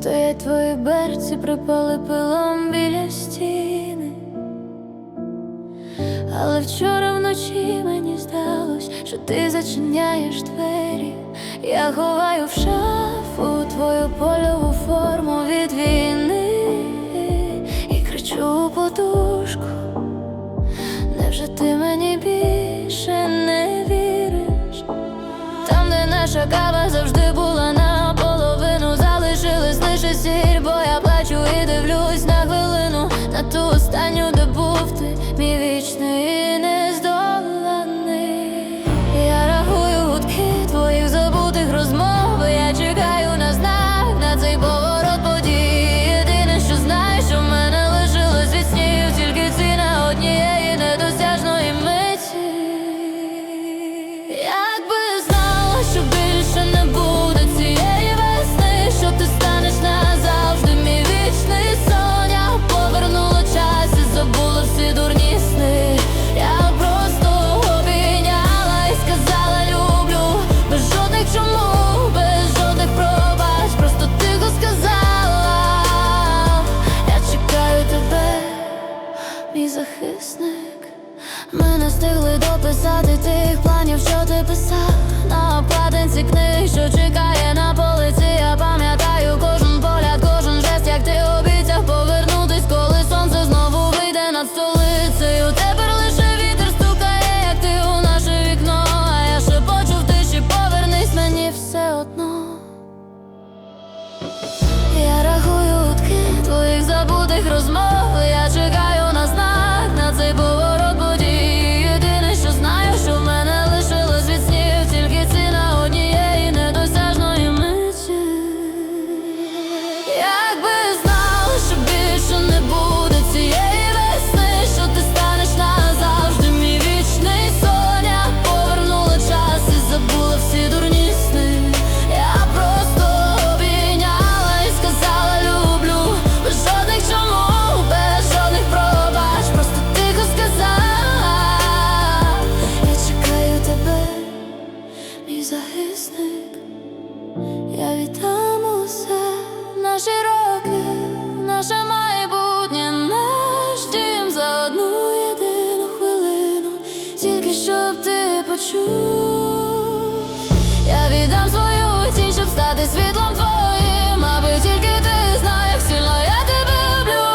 Стоять твої берці, припали пилом біля стіни, але вчора вночі мені здалось, що ти зачиняєш двері, я ховаю в шафу твою польову форму від війни і кричу у подушку, невже ти мені більше не віриш? Там, де наша кава завжди. підписник. Ми не встигли дописати тих планів, що ти писав на обкладинці книг, що чекає на полиці. Я пам'ятаю кожен погляд, кожен жест, як ти обіцяв повернутись, коли сонце знову вийде над столицею. Тепер лише вітер стукає, як ти у наше вікно. А я ще почув, ти ще повернись мені все одно. хочу, я віддам свою тінь, щоб стати світлом твоїм, аби тільки ти знаєш як сильно я тебе люблю.